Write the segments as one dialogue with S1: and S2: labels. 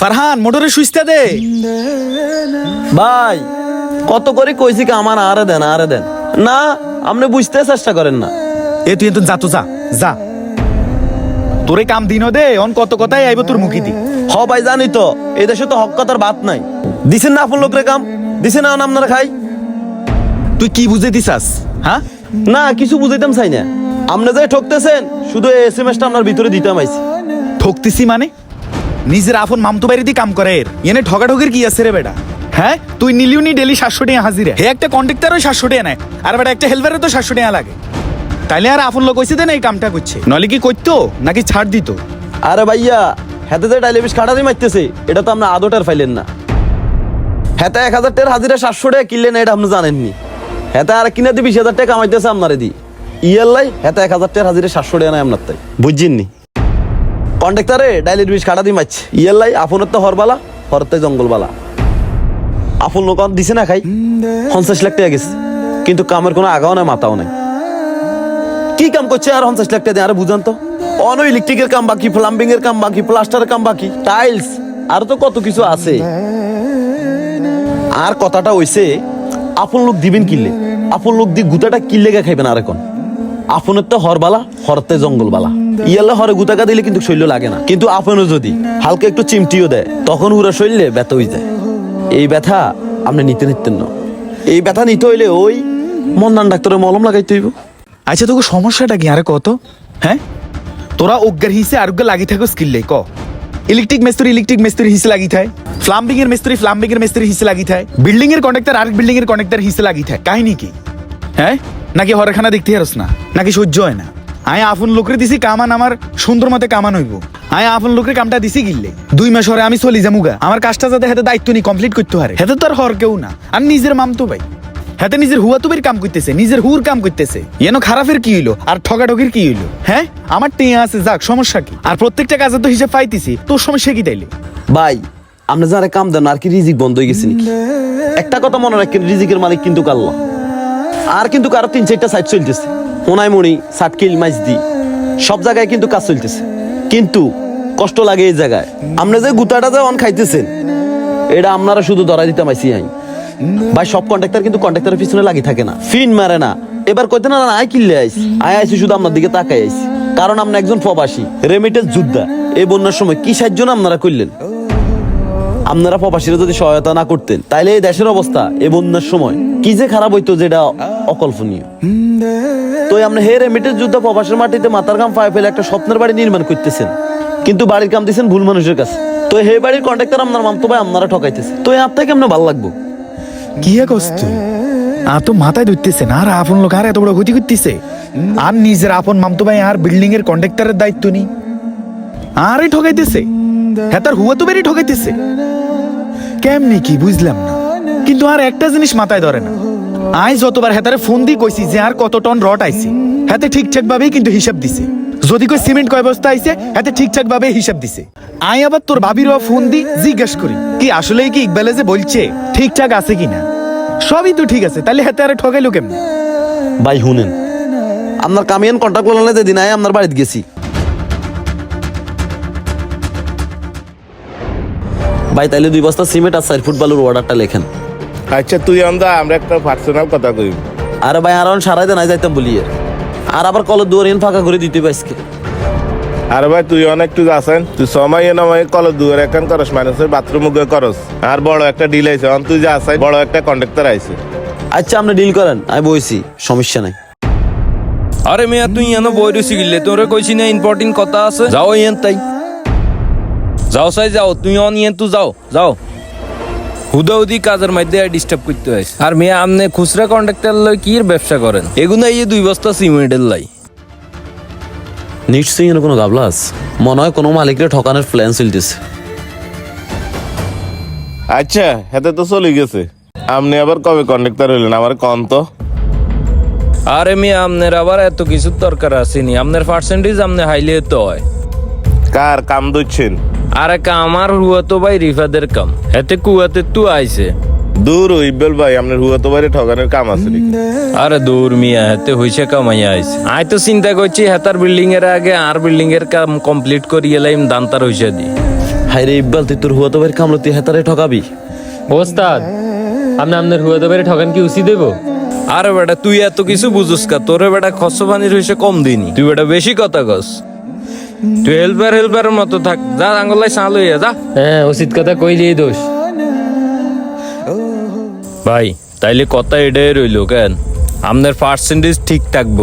S1: ফারহান মোটরে সুইচটা দে।
S2: ভাই কত করে কইছি কি আমার আরে দেন আরে দেন। না আপনি বুঝতে চেষ্টা করেন না।
S1: এ তুই তো যা তো যা যা। তোরে কাম দিনও দে অন কত কথাই আইব তোর মুখি দি।
S2: হ ভাই জানি তো এই দেশে তো হক কথার বাত নাই। দিছেন না আপন লোকরে কাম? দিছেন না আপনারা খাই?
S1: তুই কি বুঝে দিছাস হ্যাঁ
S2: না কিছু বুঝাইতাম চাই না। আপনি যে ঠকতেছেন শুধু এস এম এসটা আপনার ভিতরে দিতাম আইছি।
S1: ঠকতিছি মানে? নিজের আফন মামতো বাড়ি দিয়ে কাম করে এর। এনে ঠগাঠকির কি আছে রে বেটা? হ্যাঁ? তুই নিলিও নি ডেলি সাতশো টাকা হাজিরে। হে একটা কন্ট্রাক্টারও সাতশো টাকা নেয় আর বেটা একটা হেলপারের তো সাতশো টাকা লাগে। তাইলে আর আফন লোক কইছে দেন এই কামটা করছে? নলে কি করতো? নাকি ছাড় দিত?
S2: আরে ভাইয়া হাতে যে ডাইলিবিস খাটারি মারতেছে এটা তো আপনার আদোটার ফাইলেন না। হেতে এক হাজার টাকার হাজিরা সাতশো টাকা কিনলেন এটা আপনি জানেননি। হেতে আর কিনে দিয়ে বিশ হাজার টাকা কামাইতেছে আপনারে দি। ইয়াল্লাই হেতে এক হাজার টাকার হাজিরা সাতশো টাকা নাই আপনার তাই। বুঝছেননি কন্ট্রাক্টারে ডাইলির বিষ খাটা দিয়ে মারছে ইয়াল্লাই আপনের তো হরবালা, হরতে জঙ্গলবালা। আপন লোক দিছে না খাই? পঞ্চাশ লাখ টাকা গেছে। কিন্তু কামের কোনো আগাও নাই মাথাও নাই। কি কাম করছে আর পঞ্চাশ লাখ টাকা দিয়ে? আরে বুঝান তো। অন ইলেকট্রিকের কাম বাকি প্লাম্বিং এর কাম বাকি, প্লাস্টারের কাম বাকি, টাইলস, আর তো কত কিছু আছে। আর কথাটা হইছে আপন লোক দিবেন কিনলে? আপন লোক দি গুতাটা কিনলে গা খাইবেন আর এখন? আপনের তো হরবালা, হরতে জঙ্গলবালা। ইয়াল্লা হরে গুতাকা দিলে কিন্তু শৈল্য লাগে না। কিন্তু আপনও যদি হালকা একটু চিমটিও দেয়, তখন হুরা শৈলে ব্যথা হয়ে যায়। এই ব্যথা আপনি নিতে নিতেন না। এই ব্যথা নিতে হইলে ওই মন্দান ডাক্তারের মলম লাগাইতে হইব।
S1: আচ্ছা তোকে সমস্যাটা কি? আরে কত? হ্যাঁ? তোরা অজ্ঞার হিসে আরোগ্য লাগি থাকো স্কিল লে ক? ইলেকট্রিক মিস্ত্রি ইলেকট্রিক মিস্ত্রি হিসে লাগি থাকে প্লাম্বিং এর মিস্ত্রি প্লাম্বিং এর মিস্ত্রি হিসে লাগি থাকে বিল্ডিং এর কন্ট্রাক্টর আরেক বিল্ডিং এর কন্ট্রাক্টর হিসে লাগি থাকে কাহিনী কি? হ্যাঁ? নাকি হরখানা দেখতে হারস না? নাকি সহ্য হয় না? আয় আফন লোকরে দিছি কামান আমার সুন্দর মতে কামান হইব। আয় আফন লোকরে কামটা দিছি গিললে দুই মাস হরে আমি চলি যামুগা। আমার কাজটা যাতে হাতে দায়িত্ব নি কমপ্লিট করতে পারে। হাতে তো আর হর কেউ না। আর নিজের মামতো ভাই। হাতে নিজের হুয়া তুবির কাম করতেছে, নিজের হুর কাম করতেছে। এন খারাপের কি হইল? আর ঠগাঠকির কি হইল? হ্যাঁ? আমার টিয়া আছে, যাক, সমস্যা কি? আর প্রত্যেকটা কাজে তো হিসেব পাইতেছি তোর সমস্যা কি তাইলে?
S2: ভাই, আপনি যারা কাম দেন, আর কি রিজিক বন্ধ হয়ে গেছে একটা কথা মনে রাখেন, রিজিকের মালিক কিন্তু কাল্লা আর কিন্তু কারও তিন চারটা সাইড চলতেছে। হোনাইমণি সাটকিল মাইজ দি সব জায়গায় কিন্তু কাজ চলতেছে। কিন্তু কষ্ট লাগে এই জায়গায়। আপনি যে গুতাটা যে অন খাইতেছেন, এটা আপনারা শুধু ধরা দিতে মাইছি আই। ভাই, সব কন্ট্রাক্টর কিন্তু কন্ট্রাক্টরের পিছনে লাগি থাকে না। ফিন মারে না। এবার কইতে না আয় কিনলে আইস। আয়, আইসি শুধু আপনার দিকে তাকাই আইসি। কারণ আমরা একজন প্রবাসী রেমিটেন্স যোদ্ধা। এই বন্যার সময় কি সাহায্য আপনারা করলেন? আপনারা প্রবাসীরা যদি সহায়তা না করতেন, তাইলে এই দেশের অবস্থা এই বন্যার সময়। কি যে খারাপ হইতো যেটা অকল্পনীয়। তো আপনি হে রেমিটেন্স যুদ্ধ প্রবাসের মাটিতে মাথার কাম পায়ে ফেলে একটা স্বপ্নের বাড়ি নির্মাণ করতেছেন। কিন্তু বাড়ির কাম দিচ্ছেন ভুল মানুষের কাছে। তো হে বাড়ির কন্ট্রাক্টর আপনার মামতো ভাই আপনারা ঠকাইতেছে তো এই আপনাকে কেমন ভালো লাগবো?
S1: কি কষ্ট আর তো মাথায় ধরতেছে না আর আপন লোক আর এত বড় ক্ষতি করতেছে। আর নিজের আপন মামতো ভাই আর বিল্ডিং এর কন্ট্রাক্টরের দায়িত্ব নি আরে ঠকাইতেছে। হ্যাঁ তার হুয়া তো বেরি ঠকাইতেছে। কেমনি কি বুঝলাম না। কিন্তু আর একটা জিনিস মাথায় ধরে না। আই যতবার হেতারে ফোন দিয়ে কইছি যে আর কত টন রড আইছে, হাতে ঠিকঠাক ভাবেই কিন্তু হিসাব দিছে। যদি কই সিমেন্ট কয় বস্তা আইছে, হাতে ঠিকঠাক ভাবে হিসাব দিছে। আই আবার তোর ভাবির ফোন দি জিজ্ঞেস করি, কি আসলেই কি ইকবালে যে বলছে, ঠিকঠাক আছে কিনা সবই তো ঠিক আছে তাহলে হাতে আরে ঠকাইলো কেমনে?
S2: ভাই, শুনেন। আপনার কামিয়ান কন্ট্রাক্ট করলেন যেদিন আয় আপনার বাড়িতে গেছি। ভাই তাইলে দুই বস্তা সিমেন্ট আর চার ফুট বালুর অর্ডারটা লেখেন।
S3: আচ্ছা তুই আমরা আমরা একটা পার্সোনাল কথা কই।
S2: আরে ভাই আর সারাই দেন যাইতাম বলিয়ে। আর আবার কলের দুয়ার এন ফাঁকা করে দিতে পাইসকে
S3: আর ভাই তুই অনেক তুই আছেন তুই সময় নময় কল দুয়ার এখন করস মানুষের বাথরুম মুখে করস। আর বড় একটা ডিল আইছে অন তুই যা আসাই বড় একটা কন্ডাক্টর আইছে।
S2: আচ্ছা আপনি ডিল করেন আমি বইছি সমস্যা নাই।
S4: আরে মেয়া তুই এন বই রুসি গিলে তোরে কইছি না ইম্পর্টেন্ট কথা আছে। যাও ইয়েন তাই। যাও সাই যাও। তুই অন ইয়েন তু যাও যাও। হুদাউদি কাজের মধ্যে ডিস্টার্ব করতে হয়। আর মেয়ে আপনি খুচরা কন্ট্রাক্টর লই কি ব্যবসা করেন? এগুলো এই যে দুই বস্তা সিমেন্টের লাই।
S2: নিশ্চয়ই এর কোনো গাবলা আছে। মনে হয় কোনো মালিকের ঠকানোর প্ল্যান চলতেছে।
S3: আচ্ছা হাতে তো চলে গেছে। আপনি আবার কবে কন্ডাক্টর হইলেন? আমার কন তো।
S4: আরে মেয়া আপনার আবার এত কিছুর দরকার আসেনি আপনার পার্সেন্টেজ আপনি হাইলে তো হয়।
S3: কার কাম দিচ্ছেন
S4: আর একটা আমার হুয়া তো ভাই রিফাদের কাম। এতে কুয়াতে তু আইছে।
S3: দূর ইব্বেল ভাই আপনার হুয়া তো বাইরে ঠকানোর কাম আছে?
S4: আরে দূর মিয়া হেতে হইছে কামাইয়া আইছে। আই তো চিন্তা করছি হেতার বিল্ডিং এর আগে আর বিল্ডিং এর কাম কমপ্লিট করি এলাইম দান্তার হইছে দি।
S2: হাই রে ইব্বাল তুই তোর হুয়া তো বের কামলো তুই হেতারে ঠকাবি
S5: ওস্তাদ আপনি আপনার হুয়া দেবের ঠগান কি উচিত দেবো?
S4: আরে বেটা তুই এত কিছু বুঝুস কা? তোরে বেটা খরচ পানির হইছে কম দিনি তুই বেটা বেশি কথা কস। তুই হেল্পার হেল্পারের মতো থাক। যা আঙ্গলাই সাল হইয়া যা।
S5: হ্যাঁ উচিত কথা কইলেই দোষ।
S4: ভাই তাইলে কথা এটাই রইল কেন? আপনার পার্সেন্টেজ ঠিক থাকব।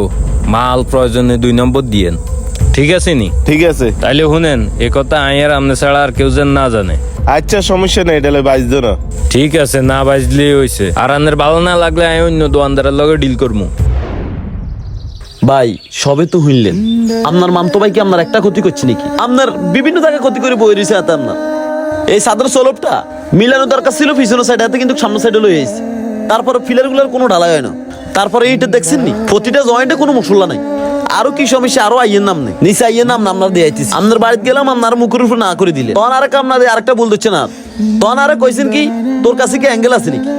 S4: মাল প্রয়োজনে দুই নম্বর দিয়েন। ঠিক আছে নি?
S3: ঠিক আছে।
S4: তাইলে শুনেন এ কথা আইয়ার আমনে ছাড়া আর কেউ যেন না জানে।
S3: আচ্ছা সমস্যা নেই এটা বাজতো না।
S4: ঠিক আছে না বাজলেই হইছে। আর আনের ভালো না লাগলে আমি অন্য দোকানদারের লগে ডিল করব
S2: ভাই, সবে তো হইলেন। আপনার মামতো ভাই কি আপনার একটা ক্ষতি করছে নাকি? আপনার বিভিন্ন জায়গায় ক্ষতি করে বই রয়েছে হাতে আপনার। এই সাধারণ সোলভটা মিলানো দরকার ছিল পিছনে সাইড হাতে কিন্তু সামনে সাইডে লয়ে এসেছে তারপরে ফিলারগুলোর কোনো ঢালাই হয় না। তারপরে এইটা দেখছেন নি? প্রতিটা জয়েন্টে কোনো মশলা নাই। আরও কি সমস্যা, আরও আইয়ের নাম নেই। নিচে আইয়ের নাম নাম দিয়ে আইতেছি। আপনার বাড়িতে গেলাম, আপনার মুখের উপর না করে দিলে তখন আরেক আপনার আরেকটা বল দিচ্ছে না। তখন আরে কইছেন কি, তোর কাছে কি অ্যাঙ্গেল আছে নাকি?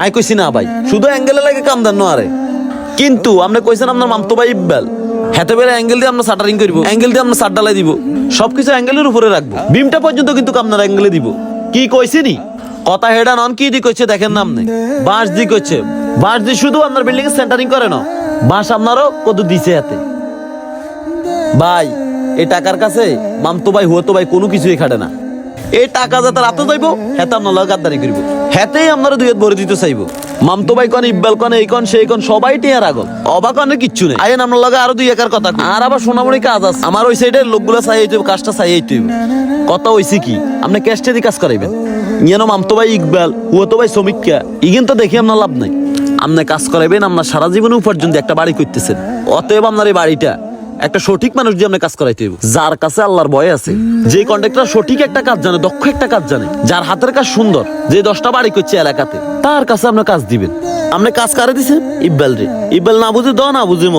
S2: আয় কইছি, না ভাই। শুধু অ্যাঙ্গেলে লাগে কাম দেন না আরে। কিন্তু আপনি কইছেন আপনার মামতো ভাই ইব্বাল হাতে বেড়ে অ্যাঙ্গেল দিয়ে আমরা শাটারিং করব। অ্যাঙ্গেল দিয়ে আমরা শাট ডালাই দিব। সবকিছু অ্যাঙ্গেলের উপরে রাখব। বিমটা পর্যন্ত কিন্তু আপনার অ্যাঙ্গেলে দিব। কি কইছি নি কথা হেডা নন, কি দি কইছে দেখেন নাম নেই বাঁশ দি কইছে। বাঁশ দি শুধু আপনার বিল্ডিং এ সেন্টারিং করে না। বাঁশ আপনারও কত দিছে হাতে। ভাই এই টাকার কাছে মামতো ভাই, হুয়তো ভাই কোনো কিছুই খাটে না। এই টাকা যাতে রাতে যাইব হেতে আপনার গাদ্দারি করব। হেতেই আপনারা দুই হাত ভরে দিতে চাইব। মামতো ভাই কন ইব্বাল কন, এই কন, সেই কন, সবাই টিয়ার আগল। অবাক অনেক কিচ্ছু নেই। আইন আপনার লগে আরও দুই একার কথা আর আবার সোনামণি কাজ আছে। আমার ওই সাইডের লোকগুলো চাই হইতে কাজটা চাই হইতে কথা হইছে কি, আপনি ক্যাশটে দিয়ে কাজ করাইবেন। ইয়েন মামতো ভাই, ইকবাল, হুয়তো ভাই, শ্রমিককা। ইগিন তো দেখি আপনার লাভ নাই। আপনি কাজ করাইবেন, আপনার সারা জীবনে উপার্জন দিয়ে একটা বাড়ি করতেছেন। অতএব আপনার এই বাড়িটা একটা সঠিক মানুষ দিয়ে আপনি কাজ করাইতে হইব। যার কাছে আল্লাহর ভয় আছে, যে কন্ট্রাক্টর সঠিক একটা কাজ জানে, দক্ষ একটা কাজ জানে, যার হাতের কাজ সুন্দর, যে দশটা বাড়ি করছে এলাকাতে, তার কাছে আপনি কাজ দিবেন। আপনি কাজ কারে দিছেন ইব্বাল রে। ইব্বাল না বুঝে দ, না বুঝে ম।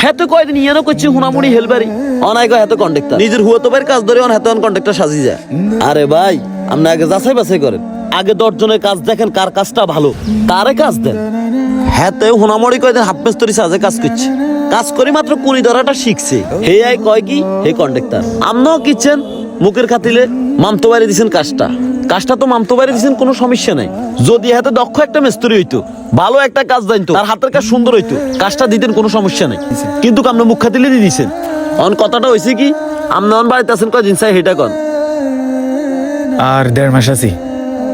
S2: হ্যাঁ তো কয়দিন ইয়ানো করছে হুনামুনি হেলবারি অনায়ক হ্যাঁ কন্ট্রাক্টর নিজের হুয়া তো কাজ ধরে অন হাতে কন্ট্রাক্টর সাজিয়ে যায়। আরে ভাই, আপনি আগে যাচাই বাছাই করেন। আগে দশ জনের কাজ দেখেন কার কাজটা ভালো তারে কাজ দেন। হ্যাঁ তো হোনামরি কয়দিন হাফ মেস্তরি সাজে কাজ করছে। কাজ করি মাত্র কুড়ি ধরাটা শিখছে। হে আই কয় কি? হে কন্ডাক্টর আমরাও কিচ্ছেন, মুখের খাতিলে মামতো বাড়ি দিছেন কাজটা। কাজটা তো মামতো বাড়ি দিছেন, কোনো সমস্যা নাই। যদি হাতে দক্ষ একটা মিস্ত্রি হইতো, ভালো একটা কাজ জানতো, তার হাতের কাজ সুন্দর হইতো, কাজটা দিতেন কোনো সমস্যা নাই। কিন্তু আপনি মুখ খাতিলে দিয়ে দিছেন। অন কথাটা হয়েছে কি আপনি অন বাড়িতে আছেন কয়দিন চাই হেটা কন।
S1: আর দেড় মাস আছি।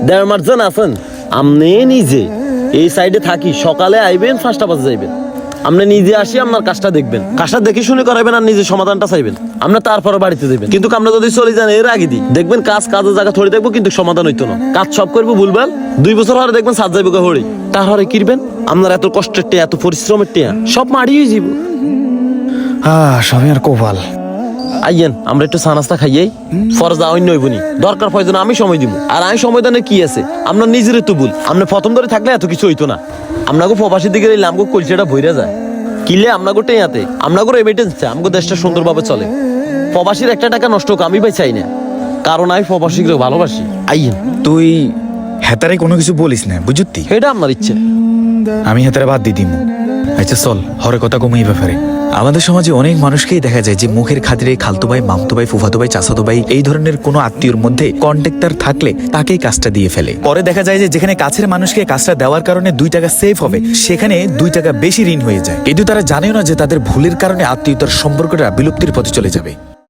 S2: দেড় মাস জন আছেন আপনি নিজে এই সাইডে থাকি, সকালে আইবেন, পাঁচটা যাইবেন। আপনি নিজে আসি, আপনার কাজটা দেখবেন। কাজটা দেখে শুনে করাবেন আর সমাধানটা চাইবেন। আপনি তারপরে বাড়িতে দেবেন কিন্তু আমরা যদি চলে যান এর আগে দিই। দেখবেন কাজ কাজের জায়গা থরে দেখব, কিন্তু সমাধান হইতো না। কাজ সব করব ভুলবেন দুই বছর হরে দেখবেন সাত যাইব হরি। তারপরে কিরবেন? আপনার এত কষ্টের টেয়া, এত পরিশ্রমের টেয়া, সব মারিয়ে যাব
S1: আহ সবই আর কোপাল।
S2: আইয়েন আমরা একটু সানাস্তা খাইয়াই ফরজা অন্য হইবনি দরকার প্রয়োজন আমি সময় দিব আর আমি সময় দানে কি আছে? আপনার নিজের তো ভুল। আপনি প্রথম ধরে থাকলে এত কিছু হইতো না। আপনাকে প্রবাসী দিকে এই আমগো কলসিটা ভইরা যায়। কিলে আমরা আপনাকে টেয়াতে আপনাকে রেমিটেন্স চাই আমগো দেশটা সুন্দরভাবে চলে। প্রবাসীর একটা টাকা নষ্ট হোক আমি ভাই চাই না। কারণ আমি প্রবাসীকে ভালোবাসি। আইয়েন
S1: তুই হেতারে কোনো কিছু বলিস না বুঝতি?
S2: এটা আপনার ইচ্ছে।
S1: আমি হেতারে বাদ দিয়ে দিম। আচ্ছা চল হরে কথা কমই ব্যাপারে। আমাদের সমাজে অনেক মানুষকেই দেখা যায় যে মুখের খাতিরে খালতো ভাই মামতো ভাই ফুফাতো ভাই চাচাতো ভাই এই ধরনের কোনো আত্মীয়র মধ্যে কন্ট্রাক্টর থাকলে তাকেই কাজটা দিয়ে ফেলে। পরে দেখা যায় যে যেখানে কাছের মানুষকে কাজটা দেওয়ার কারণে দুই টাকা সেফ হবে, সেখানে দুই টাকা বেশি ঋণ হয়ে যায়। কিন্তু তারা জানেও না যে তাদের ভুলের কারণে আত্মীয়তার সম্পর্কটা বিলুপ্তির পথে চলে যাবে।